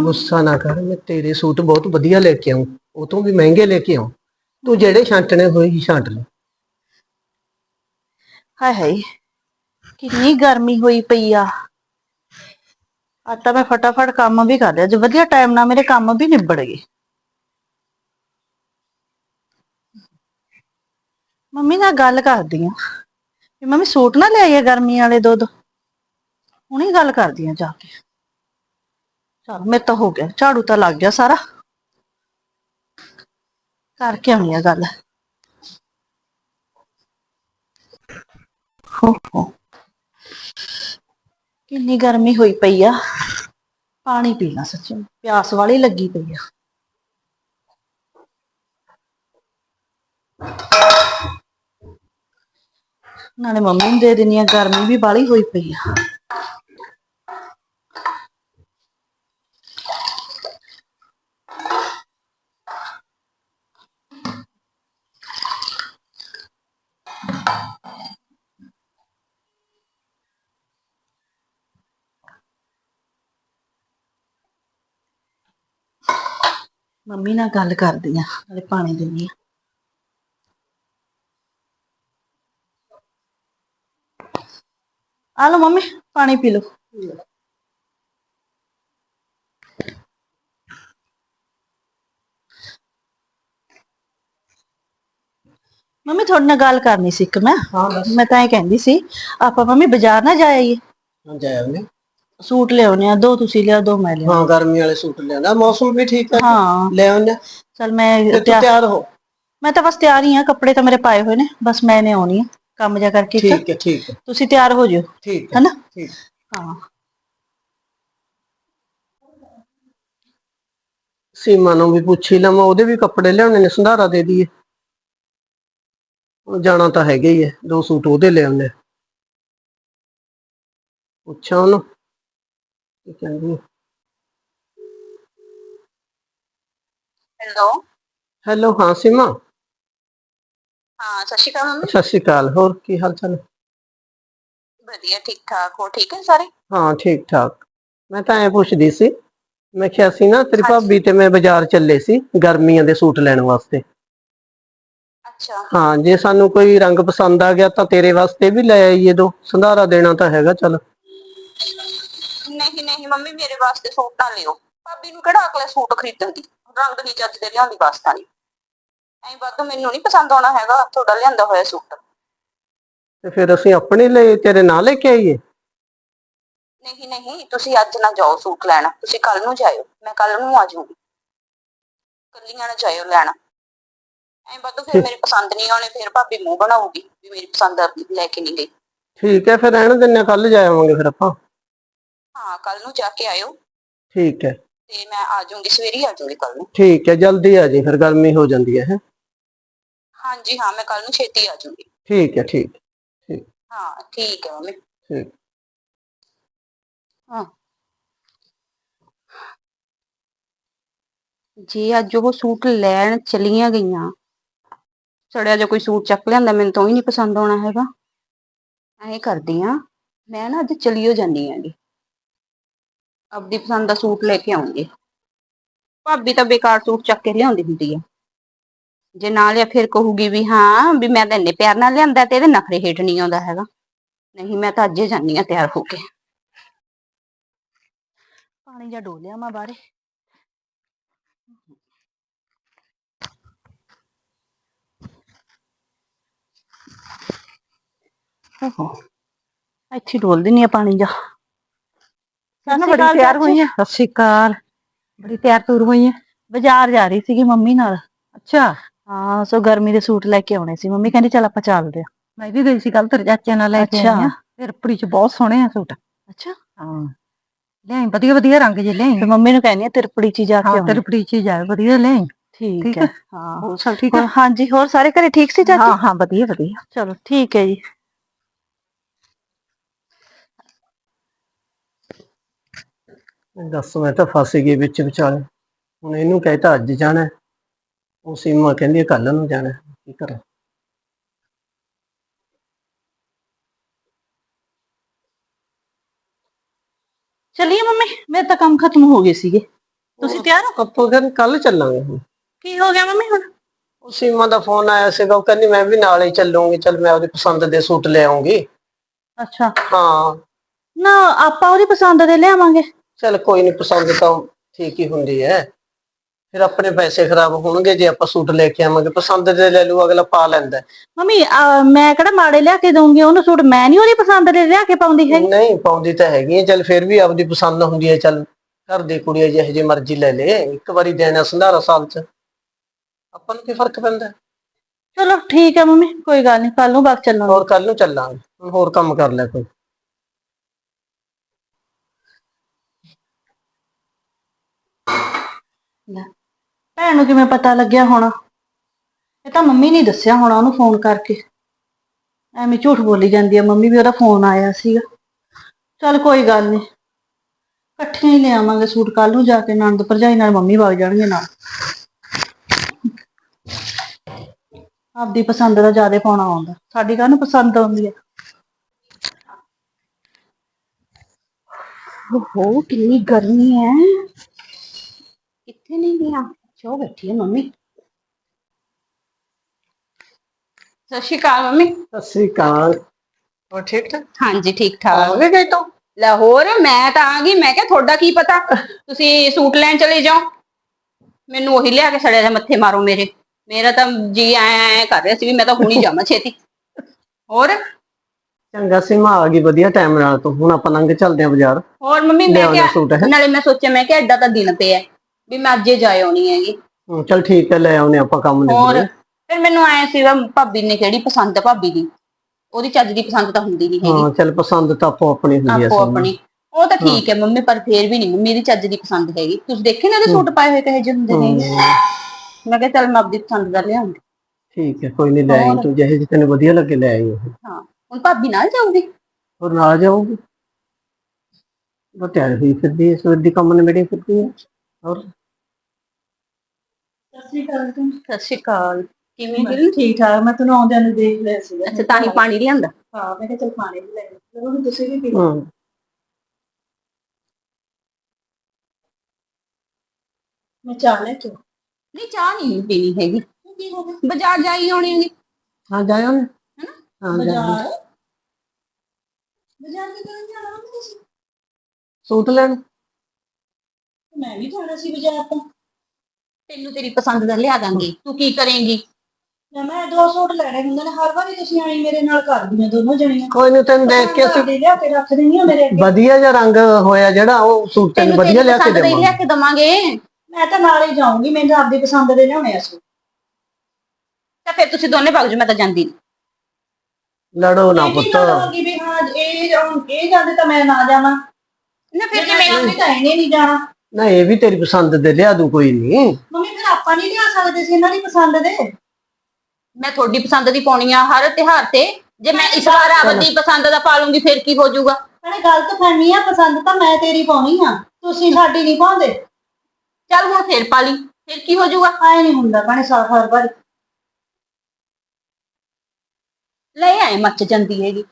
ਗੁੱਸਾ ਨਾ ਕਰ, ਮੈਂ ਤੇਰੇ ਸੂਟ ਬਹੁਤ ਵਧੀਆ ਲੈ ਕੇ ਆਉਂ ਉਹ ਤੋਂ ਵੀ ਮਹਿੰਗੇ ਲੈ ਕੇ ਆਉਂ ਤੂੰ ਜਿਹੜੇ ਛਾਂਟਣੇ ਹੋਏ ਹੀ ਛਾਂਟ ਲੈ। ਹਾਏ ਹਾਏ, ਕਿੰਨੀ ਗਰਮੀ ਹੋਈ ਪਈ ਆ। ਅੱਜ ਤਾਂ ਮੈਂ ਫਟਾਫਟ ਕੰਮ ਵੀ ਕਰ ਲਿਆ ਜੇ ਵਧੀਆ ਟਾਈਮ ਨਾਲ ਮੇਰੇ ਕੰਮ ਵੀ ਨਿਬੜ ਗਏ। ਮੰਮੀ ਨਾਲ ਗੱਲ ਕਰਦੀ ਆ, ਵੀ ਮੰਮੀ ਸੂਟ ਨਾ ਲੈ ਆਈਏ ਗਰਮੀ ਵਾਲੇ ਦੋ ਦੋ ਹੁਣੇ ਗੱਲ ਕਰਦੀ ਆ ਜਾ ਕੇ। ਚਲ ਮੇਰੇ ਤਾਂ ਹੋ ਗਿਆ, ਝਾੜੂ ਤਾਂ ਲੱਗ ਗਿਆ ਸਾਰਾ। ਕਰਕੇ ਆਉਣੀ ਆ ਗੱਲ। ਹੋ ਹੋ। ਕਿੰਨੀ ਗਰਮੀ ਹੋਈ ਪਈ ਆ। ਪਾਣੀ ਪੀਣਾ ਸੱਚੀ, ਪਿਆਸ ਵਾਲੀ ਲੱਗੀ ਪਈ ਆ। ਨਾਲੇ ਮੰਮੀ ਨੂੰ ਦੇ ਦਿੰਨੀ ਆ, ਗਰਮੀ ਵੀ ਬਾਲੀ ਹੋਈ ਪਈ ਆ। ਮੰਮੀ ਨਾਲ ਗੱਲ ਕਰਦੀ ਆ ਨਾਲੇ ਪਾਣੀ ਦਿੰਨੀ ਆ। ਆ ਲਓ ਮੰਮੀ ਪਾਣੀ ਪੀ ਲਓ। ਮੰਮੀ ਤੁਹਾਡੇ ਨਾਲ ਗੱਲ ਕਰਨੀ ਸੀ ਇੱਕ ਮੈਂ। ਹਾਂ ਮੈਂ ਤਾਂ ਇਹ ਕਹਿੰਦੀ ਸੀ ਆਪਾਂ ਮੰਮੀ ਬਾਜ਼ਾਰ ਨਾ ਜਾਈਏ ਹਾਂ ਜਾਇਆ ਉਹਨੇ ਸੂਟ ਲਿਆਉਣੇ ਆ ਦੋ ਤੁਸੀਂ ਲਿਆ ਦੋ ਮੈਂ ਲਿਆ। ਹਾਂ ਗਰਮੀ ਵਾਲੇ ਸੂਟ ਲਿਆਂਦਾ ਮੌਸਮ ਵੀ ਠੀਕ ਹੈ ਹਾਂ। ਲੈ ਆਉਂਦੇ ਚਲ ਮੈਂ ਤਿਆਰ- ਹੋ। ਮੈਂ ਤਾਂ ਬਸ ਤਿਆਰ ਹੀ ਆ ਕੱਪੜੇ ਤਾਂ ਮੇਰੇ ਪਾਏ ਹੋਏ ਨੇ ਬਸ ਮੈਂ ਨੇ ਆਉਣੀ ਆ ਕੰਮ ਜਾ ਕਰਕੇ। ਠੀਕ ਹੈ ਠੀਕ ਹੈ। ਤੁਸੀਂ ਤਿਆਰ ਹੋ ਜਿਓ ਠੀਕ ਹੈ ਹੈਨਾ? ਠੀਕ। ਹਾਂ। ਸੀਮਾ ਨੂੰ ਵੀ ਪੁੱਛ ਲਵਾਂ ਉਹਦੇ ਵੀ ਕੱਪੜੇ ਲਿਆਉਣੇ ਨੇ ਸੰਧਾਰਾ ਦੇ ਦਈਏ। ਉਹ ਜਾਣਾ ਤਾਂ ਹੈਗਾ ਹੀ ਹੈ ਦੋ ਸੂਟ ਉਹਦੇ ਲੈ ਆਉਂਦੇ ਪੁੱਛਾਂ ਉਹਨੂੰ। ਕੀ ਕਹਿੰਦੀ ਹੈ ਹੈਲੋ। ਹੈਲੋ ਹਾਂ ਸੀਮਾ। ਹਾਂ ਸਤਿ ਸ਼੍ਰੀ ਅਕਾਲ ਮੰਮੀ। ਸਤਿ ਸ਼੍ਰੀ ਅਕਾਲ ਹੋਰ ਕੀ ਹਾਲ ਚਾਲ? ਹੈ ਵਧੀਆ ਠੀਕ ਠਾਕ ਹੋ ਠੀਕ ਹੈ ਸਾਰੇ? ਹਾਂ ਠੀਕ ਠਾਕ ਮੈਂ ਤਾਂ ਐ ਪੁੱਛਦੀ ਸੀ ਮੈਂ ਕਿਹਾ ਸੀ ਨਾ ਤੇਰੀ ਹਾਂਜੀ। ਭਾਬੀ ਤੇ ਮੈਂ ਬਾਜ਼ਾਰ ਚੱਲੇ ਸੀ ਗਰਮੀਆਂ ਦੇ ਸੂਟ ਲੈਣ ਵਾਸਤੇ। ਅੱਛਾ। ਹਾਂ ਜੇ ਸਾਨੂੰ ਕੋਈ ਰੰਗ ਪਸੰਦ ਆ ਗਿਆ ਤਾਂ ਤੇਰੇ ਵਾਸਤੇ ਵੀ ਲੈ ਆਈਏ ਦੋ। ਸੰਧਾਰਾ ਦੇਣਾ ਤਾਂ ਹੈਗਾ ਚੱਲ। ਨਹੀਂ ਨਹੀਂ ਮੰਮੀ ਮੇਰੇ ਵਾਸਤੇ ਸੂਟ ਨਾ ਲਿਓ। ਭਾਬੀ ਨੂੰ ਕਿਹੜਾ ਅਕਲੇ ਸੂਟ ਖਰੀਦਣ ਦੀ? ਰੰਗ ਨਹੀਂ ਚੱਜ ਦੇ ਲਿਆਂਦੀ ਵਾਸਤਾ ਨਹੀਂ ਐਂ ਵੱਧ ਮੈਨੂੰ ਨਹੀਂ ਪਸੰਦ ਆਉਣਾ ਹੈਗਾ ਤੁਹਾਡਾ ਲਿਆਂਦਾ ਹੋਇਆ ਸੂਟ। ਤੇ ਫਿਰ ਅਸੀਂ ਆਪਣੇ ਲਈ ਤੇਰੇ ਨਾਲ ਲੈ ਕੇ ਆਈਏ? ਨਹੀਂ ਨਹੀਂ ਤੁਸੀਂ ਅੱਜ ਨਾ ਜਾਓ ਸੂਟ ਲੈਣ। ਤੁਸੀਂ ਕੱਲ ਨੂੰ ਜਾਇਓ। ਮੈਂ ਕੱਲ ਨੂੰ ਆ ਜਾਊਂਗੀ। ਕੱਲੀਆਂ ਨਾ ਜਾਇਓ ਲੈਣ। ਐਂ ਵੱਧ ਫਿਰ ਮੇਰੇ ਪਸੰਦ ਨਹੀਂ ਆਉਣੇ ਫਿਰ ਭਾਬੀ ਮੂੰਹ ਬਣਾਉਗੀ ਵੀ ਮੇਰੀ ਪਸੰਦ ਲੈ ਕੇ ਨਹੀਂ ਗਈ। ਠੀਕ ਹੈ ਫਿਰ ਰਹਿਣ ਦਿੰਨੇ ਕੱਲ ਜਾਵਾਂਗੇ ਫਿਰ ਆਪਾਂ। ਹਾਂ ਕੱਲ ਨੂੰ ਜਾ ਕੇ ਆਇਓ। ਠੀਕ ਹੈ। ਤੇ ਮੈਂ ਆ ਜਾਊਂਗੀ ਸਵੇਰੇ ਹੀ ਆ ਜਾਊਂਗੀ ਕੱਲ ਨੂੰ। ਠੀਕ ਹੈ ਜਲਦੀ ਆ ਜੀ ਫਿਰ ਗਰਮੀ ਹੋ ਜਾਂਦੀ ਹੈ ਹੈਂ। ਹਾਂਜੀ ਹਾਂ ਮੈਂ ਕੱਲ ਨੂੰ ਛੇਤੀ ਆ ਜਾਊਂਗੀ। ਠੀਕ ਹੈ ਠੀਕ ਹਾਂ ਠੀਕ ਹੈ ਮੰਮੀ। ਠੀਕ। ਜੇ ਅੱਜ ਉਹ ਸੂਟ ਲੈਣ ਚਲੀਆਂ ਗਈਆਂ। ਸੜਿਆ ਜਿਹਾ ਕੋਈ ਸੂਟ ਚੱਕ ਲਿਆਂਦਾ ਮੈਨੂੰ ਤਾਂ ਹੀ ਨਹੀਂ ਪਸੰਦ ਆਉਣਾ ਹੈਗਾ। ਐਂ ਕਰਦੀ ਆ ਮੈਂ ਨਾ ਅੱਜ ਚਲੀਓ ਜਾਨੀ ਆਂਗੀ ਆਪਦੀ ਪਸੰਦ ਦਾ ਸੂਟ ਲੈ ਕੇ ਆਉਂਗੀ। ਭਾਬੀ ਤਾਂ ਬੇਕਾਰ ਸੂਟ ਚੱਕ ਕੇ ਲਿਆਉਂਦੀ ਹੁੰਦੀ ਆ। ਜੇ ਨਾ ਲਿਆ ਫਿਰ ਕਹੂਗੀ ਵੀ ਹਾਂ, ਵੀ ਮੈਂ ਤਾਂ ਇੰਨੇ ਪਿਆਰ ਨਾਲ ਲਿਆਂਦਾ ਤੇ ਇਹਦੇ ਨਖਰੇ ਹੇਠ ਨਹੀਂ ਆਉਂਦਾ ਹੈਗਾ। ਨਹੀਂ, ਮੈਂ ਤਾਂ ਅੱਜੇ ਜਾਨੀ ਆ ਤਿਆਰ ਹੋ ਕੇ। ਪਾਣੀ ਜਾਂ ਡੋਲਿਆ ਮੈਂ ਬਾਹਰੇ। ਓਹੋ, ਇੱਥੇ ਡੋਲ ਦਿੰਨੀ ਆ ਪਾਣੀ ਜਾ ਸਤਿ ਸ਼੍ਰੀ ਬੜੀ ਅਕਾਲ ਤਿਆਰ ਚਾਚੀ। ਹੋਈ ਆ। ਸਤਿ ਸ਼੍ਰੀ ਅਕਾਲ। ਬੜੀ ਤਿਆਰ ਤੁਰ ਹੋਈ ਆ। ਬਾਜ਼ਾਰ ਜਾ ਰਹੀ ਸੀਗੀ ਮੰਮੀ ਨਾਲ। ਅੱਛਾ। ਹਾਂ ਸੋ ਗਰਮੀ ਦੇ ਸੂਟ ਲੈ ਕੇ ਆਉਣੇ ਸੀ। ਮੰਮੀ ਕਹਿੰਦੀ ਚੱਲ ਆਪਾਂ ਚੱਲਦੇ ਆ ਮੈਂ ਵੀ ਗਈ ਸੀ ਕੱਲ ਤੇਰੇ ਚਾਚੇ ਨਾਲ ਲੈ ਕੇ। ਆਈ ਆ। ਫਿਰ ਪੜੀ ਚ ਬਹੁਤ ਸੋਹਣੇ ਆ ਸੂਟ। ਅੱਛਾ। ਹਾਂ। ਲਿਆਈ ਵਧੀਆ ਵਧੀਆ ਰੰਗ ਜੇ ਲਿਆਈ। ਤੇ ਮੰਮੀ ਨੂੰ ਕਹਿੰਦੀ ਆ ਤਿਰਪੜੀ ਚ ਹੀ ਜਾ ਕੇ ਹਾਂ ਆਉਣੇ। ਤੇਰੀ ਪੜੀ ਚ ਹੀ ਜਾਏ ਵਧੀਆ ਲਿਆਈ। ਠੀਕ ਠੀਕ ਹੈ। ਹੈ। ਹਾਂ ਹੋਰ ਸਭ ਠੀਕ ਆ? ਹਾਂਜੀ ਹੋਰ ਸਾਰੇ ਘਰੇ ਠੀਕ ਸੀ ਚਾਚੀ? ਹਾਂ ਹਾਂ ਵਧੀਆ ਵਧੀਆ। ਚਲੋ ਠੀਕ ਹੈ ਜੀ। ਦੱਸ ਮੈਂ ਤਾਂ ਫਸ ਗਈ ਵਿੱਚ ਵਿਚਾਲੇ। ਹੁਣ ਇਹਨੂੰ ਕਹਿਤਾ ਅੱਜ ਜਾਣਾ ਹੈ। ਉਹ ਸੀਮਾ ਕਹਿੰਦੀ ਕੱਲ ਨੂੰ ਜਾਣਾ ਹੈ। ਕੀ ਕਰਾਂ? ਚਲਿਏ ਮੰਮੀ ਮੇਰੇ ਤਾਂ ਕੰਮ ਖਤਮ ਹੋ ਗਏ ਸੀਗੇ। ਤੁਸੀਂ ਤਿਆਰ ਹੋ? ਆਪਾਂ ਕਹਿੰਦੇ ਕੱਲ ਚੱਲਾਂਗੇ ਹੁਣ। ਕੀ ਹੋ ਗਿਆ ਮੰਮੀ ਹੁਣ? ਉਹ ਸੀਮਾ ਦਾ ਫੋਨ ਆਇਆ ਸੀਗਾ ਉਹ ਕਹਿੰਦੀ ਮੈਂ ਵੀ ਨਾਲ ਹੀ ਚੱਲੂੰਗੀ ਚਲ ਮੈਂ ਉਹਦੀ ਪਸੰਦ ਦੇ ਸੂਟ ਲੈ ਆਉਂਗੀ ਅੱਛਾ। ਹਾਂ। ਨਾ ਆਪਾਂ ਉਹਦੀ ਪਸੰਦ ਦੇ ਲਿਆਵਾਂਗੇ। ਚਲ ਕੋਈ ਨਹੀਂ ਪਸੰਦ ਤਾਂ ਠੀਕ ਹੀ ਹੁੰਦੀ ਹੈ। ਫਿਰ ਆਪਣੇ ਪੈਸੇ ਖਰਾਬ ਹੋਣਗੇ ਜੇ ਆਪਾਂ ਸੂਟ ਲੈ ਕੇ ਆਵਾਂਗੇ ਪਸੰਦ ਦੇ ਲੈ ਲੂ ਅਗਲਾ ਪਾ ਲੈਂਦਾ। ਹੈ। ਮੰਮੀ ਅਹ, ਮੈਂ ਕਿਹੜਾ ਮਾੜੇ ਲਿਆ ਕੇ ਦਊਂਗੀ ਉਹਨੂੰ ਸੂਟ ਮੈਂ ਨਹੀਂ ਉਹਦੀ ਪਸੰਦ ਦੇ ਲਿਆ ਕੇ ਪਾਉਂਦੀ ਹੈ ਨਹੀਂ ਪਾਉਂਦੀ ਤਾਂ ਹੈਗੀ ਹੈ ਚਲ ਫਿਰ ਵੀ ਆਪਦੀ ਪਸੰਦ ਹੁੰਦੀ ਹੈ ਚਲ ਘਰ ਦੀ ਕੁੜੀ ਜਿਹੇ ਜਿਹੀ ਮਰਜ਼ੀ ਲੈ ਲੇ ਇੱਕ ਵਾਰੀ ਦੇਣਾ ਸੰਧਾਰਾ ਸਾਲ ਚ। ਆਪਾਂ ਨੂੰ ਕੀ ਫ਼ਰਕ ਪੈਂਦਾ? ਹੈ? ਚਲੋ ਠੀਕ ਹੈ ਮੰਮੀ ਕੋਈ ਗੱਲ ਨਹੀਂ ਕੱਲ ਨੂੰ ਬਾਅਦ ਚੱਲਾਂਗੇ। ਹੋਰ ਕੱਲ ਨੂੰ ਚੱਲਾਂਗੇ ਹੁਣ ਹੋਰ ਕੰਮ ਕਰ ਲੈ ਕੋਈ। ਭੈਣ ਨੂੰ ਕਿਵੇਂ ਪਤਾ ਲੱਗਿਆ ਹੋਣਾ? ਇਹ ਤਾਂ ਮੰਮੀ ਨੇ ਦੱਸਿਆ ਹੋਣਾ ਉਹਨੂੰ ਫੋਨ ਕਰਕੇ। ਐਵੇਂ ਝੂਠ ਬੋਲੀ ਜਾਂਦੀ ਆ। ਮੰਮੀ ਵੀ ਉਹਦਾ ਫੋਨ ਆਇਆ ਸੀਗਾ। ਚਲ ਕੋਈ ਗੱਲ ਨਹੀਂ ਇਕੱਠੇ ਹੀ ਲੈ ਆਵਾਂਗੇ ਸੂਟ। ਕੱਲ ਨੂੰ ਜਾ ਕੇ ਨਣਦ ਭਰਜਾਈ ਨਾਲ ਮੰਮੀ ਵਗ ਜਾਣਗੇ ਨਾਲ। ਆਪਦੀ ਪਸੰਦ ਦਾ ਜ਼ਿਆਦਾ ਪਾਉਣਾ ਆਉਂਦਾ। ਸਾਡੀ ਕਾਹਨੂੰ ਪਸੰਦ ਆਉਂਦੀ ਹੈ ਓਹੋ, ਕਿੰਨੀ ਗਰਮੀ ਹੈ ਕਿੱਥੇ ਨਹੀਂ ਗਿਆ ਚੋ ਬੈਠੀ ਹੈ ਮੰਮੀ। ਸਤਿ ਸ਼੍ਰੀ ਅਕਾਲ ਮੰਮੀ। ਸਤਿ ਸ੍ਰੀ ਅਕਾਲ। ਹੋਰ ਠੀਕ ਠਾਕ? ਹਾਂਜੀ ਠੀਕ ਠਾਕ। ਗਏ ਗਏ ਤੋਂ? ਲਾਹੌਰ ਮੈਂ ਤਾਂ ਆ ਗਈ ਮੈਂ ਕਿਹਾ ਤੁਹਾਡਾ ਕੀ ਪਤਾ? ਤੁਸੀਂ ਸੂਟ ਲੈਣ ਚਲੇ ਜਾਓ। ਮੈਨੂੰ ਉਹੀ ਲਿਆ ਕੇ ਸੜਿਆ ਜਾ ਮੱਥੇ ਮਾਰੋ ਮੇਰੇ। ਮੇਰਾ ਤਾਂ ਜੀ ਐ ਐ ਕਰ ਰਿਹਾ ਸੀ ਵੀ ਮੈਂ ਤਾਂ ਹੁਣੀ ਜਾਵਾਂ ਛੇਤੀ। ਹੋਰ? ਚੰਗਾ ਸੀਮਾ ਆ ਗਈ ਵਧੀਆ ਟਾਈਮ ਨਾਲ ਤੋਂ। ਹੁਣ ਆਪਾਂ ਲੰਘ ਚੱਲਦੇ ਆਂ ਬਾਜ਼ਾਰ। ਹੋਰ ਮੰਮੀ ਮੈਂ ਕਿਹਾ ਹੈ? ਨਾਲੇ ਮੈਂ ਸੋਚਿਆ ਮੈਂ ਕਿਹਾ ਐਡਾ ਤਾਂ ਦਿਨ ਪਿਆ। ਵੀ ਮੈਂ ਅੱਜੇ ਜਾ ਆਉਣੀ ਹੈਗੀ। ਹੂੰ, ਚੱਲ ਠੀਕ ਹੈ ਲੈ ਆਉਨੇ ਆਪਾਂ ਕੰਮ ਹੋਰ ਨਿਬੜੇ ਫਿਰ ਮੈਨੂੰ ਆਇਆ ਸੀਗਾ ਭਾਬੀ ਨੇ ਕਿਹੜੀ ਪਸੰਦ ਆ ਭਾਬੀ ਦੀ? ਉਹਦੀ ਚੱਜ ਦੀ ਪਸੰਦ ਤਾਂ ਹੁੰਦੀ ਨਹੀਂ ਹੈਗੀ। ਹਾਂ ਚੱਲ ਪਸੰਦ ਤਾਂ ਆਪੋ ਆਪਣੀ ਹੁੰਦੀ ਹੈ ਆਪੋ ਸਭ ਨੂੰ। ਆਪਣੀ। ਉਹ ਤਾਂ ਠੀਕ ਹੈ। ਮੰਮੀ ਪਰ ਫੇਰ ਵੀ ਨਹੀਂ ਮੰਮੀ ਦੀ ਚੱਜ ਦੀ ਪਸੰਦ ਹੈਗੀ। ਤੁਸੀਂ ਦੇਖੇ ਨਾ ਉਹਦੇ ਸੂਟ ਪਾਏ ਹੋਏ ਕਹੇ ਜਿਹੇ ਹੁੰਦੇ ਨੇ? ਮੈਂ ਕਿਹਾ ਚੱਲ ਮੈਂ ਆਪਦੀ ਪਸੰਦ ਦਾ ਲਿਆਉਂਗੀ ਠੀਕ ਹੈ ਕੋਈ ਨਹੀਂ ਲੈ ਆਈ। ਤੂੰ ਜਿਹੇ ਜਿਹੇ ਤੈਨੂੰ ਵਧੀਆ ਲੱਗੇ ਲੈ ਆਈ ਉਹ। ਹਾਂ ਹੁਣ ਭਾਬੀ ਨਾਲ ਜਾਊਗੀ? ਹੋਰ ਨਾਲ ਜਾਊਗੀ? ਤਿਆਰ ਹੋਈ ਫਿਰਦੀ ਹੈ ਸਵੇਰ ਦੀ ਕੰਮ ਨਿਬੜੀ ਫਿਰਦੀ ਹੈ। ਹੋਰ? ਸ਼੍ਰੀ ਅਕਾਲ ਤੁਸੀਂ ਸਤਿ ਸ਼੍ਰੀ ਅਕਾਲ। ਕਿਵੇਂ ਜੀ? ਠੀਕ ਠਾਕ ਮੈਂ ਤੁਹਾਨੂੰ ਆਉਂਦਿਆਂ ਨੂੰ ਦੇਖ ਲਿਆ ਸੀਗਾ। ਅੱਛਾ ਤਾਂ ਹੀ ਪਾਣੀ ਲਿਆਂਦਾ? ਹਾਂ ਮੈਂ ਕਿਹਾ ਚਲ ਪਾਣੀ ਵੀ ਲੈ ਲਓ ਚਲੋ ਹੁਣ ਤੁਸੀਂ ਵੀ ਪੀ ਹੂੰ। ਮੈਂ ਚਾਹ ਲੈ ਕੇ ਨਹੀਂ ਚਾਹ ਨਹੀਂ ਪੀਣੀ ਹੈਗੀ। ਕੀ ਹੋ ਗਿਆ? ਬਾਜ਼ਾਰ ਜਾਈ ਆਉਣੀ ਹੈਗੀ। ਹਾਂ ਜਾਇਓ ਨੇ ਹਾਂ ਜਾਇਓ ਬਾਜ਼ਾਰ? ਬਾਜ਼ਾਰ ਕੀ ਕਰਨ ਜਾਣਾ ਵਾ ਤੁਸੀਂ? ਸੂਟ ਲੈਣ? ਮੈਂ ਵੀ ਜਾਣਾ ਸੀ ਬਾਜ਼ਾਰ ਤੋਂ। ਤੈਨੂੰ ਤੇਰੀ ਪਸੰਦ ਦਾ ਲਿਆ ਦਾਂਗੀ। ਤੂੰ ਕੀ ਕਰੇਂਗੀ? ਨਾ ਮੈਂ ਦੋ ਸੂਟ ਲੈਣੇ ਹੁੰਦੇ ਨੇ ਹਰ ਵਾਰੀ ਤੁਸੀਂ ਆਈ ਮੇਰੇ ਨਾਲ ਕਰਦੀਆਂ ਦੋਨੋਂ ਜਣੀਆਂ। ਕੋਈ ਨਹੀਂ ਤੈਨੂੰ ਦੇਖ ਕੇ ਅਸੀਂ ਲਿਆ ਕੇ ਰੱਖ ਦਿੰਦੀਆਂ ਮੇਰੇ ਅੱਗੇ। ਵਧੀਆ ਜਿਹਾ ਰੰਗ ਹੋਇਆ ਜਿਹੜਾ ਉਹ ਸੂਟ ਤੈਨੂੰ ਵਧੀਆ ਲਿਆ ਕੇ ਦੇਵਾਂਗੇ। ਲਿਆ ਕੇ ਦਵਾਂਗੇ। ਮੈਂ ਤਾਂ ਨਾਲ ਹੀ ਜਾਊਂਗੀ ਮੈਨੂੰ ਤਾਂ ਆਪਦੀ ਪਸੰਦ ਦੇ ਲਿਆਉਣੇ ਆ ਸੂਟ। ਤਾਂ ਫਿਰ ਤੁਸੀਂ ਦੋਨੇ ਭੱਜ ਜਾਓ ਮੈਂ ਤਾਂ ਜਾਂਦੀ ਨੀ। ਲੜੋ ਨਾ ਇਹ ਪੁੱਤ। ਨਹੀਂ ਕਹਾਂਗੀ ਵੀ ਹਾਂ ਇਹ ਇਹ ਜਾਂਦੇ ਤਾਂ ਮੈਂ ਨਾ ਜਾਵਾਂ। ਨਾ ਫਿਰ ਜੇ ਮੈਂ ਤਾਂ ਇਹਨੇ ਨਹੀਂ ਜਾਣਾ। ਨਾ ਇਹ ਵੀ ਤੇਰੀ ਪਸੰਦ ਦੇ ਲਿਆ ਦੂ ਕੋਈ ਨਹੀਂ ਮੰਮੀ ਫਿਰ ਆਪਾਂ ਨਹੀਂ ਲਿਆ ਸਕਦੇ ਸੀ ਇਹਨਾਂ ਦੀ ਪਸੰਦ ਦੇ। ਮੈਂ ਤੁਹਾਡੀ ਪਸੰਦ ਦੀ ਪਾਉਣੀ ਆ ਹਰ ਤਿਉਹਾਰ ਤੇ। ਜੇ ਮੈਂ ਇਸ ਵਾਰ ਆਪਦੀ ਪਸੰਦ ਦਾ ਪਾ ਲੂੰਗੀ ਫਿਰ ਕੀ ਹੋ ਜਾਊਗਾ? ਭੈਣੇ ਗਲਤ ਫਹਿਮੀ ਆ ਪਸੰਦ ਤਾਂ ਮੈਂ ਤੇਰੀ ਪਾਉਣੀ ਆ। ਤੁਸੀਂ ਸਾਡੀ ਨਹੀਂ ਪਾਉਂਦੇ। ਚੱਲ ਹੁਣ ਫਿਰ ਪਾ ਲਈ ਫਿਰ ਕੀ ਹੋ ਜਾਊਗਾ? ਆਏ ਨਹੀਂ ਹੁੰਦਾ ਭੈਣੇ ਸਾ ਹਰ ਵਾਰੀ। ਲੈ ਆਏ ਮੱਚ ਜਾਂਦੀ ਹੈਗੀ।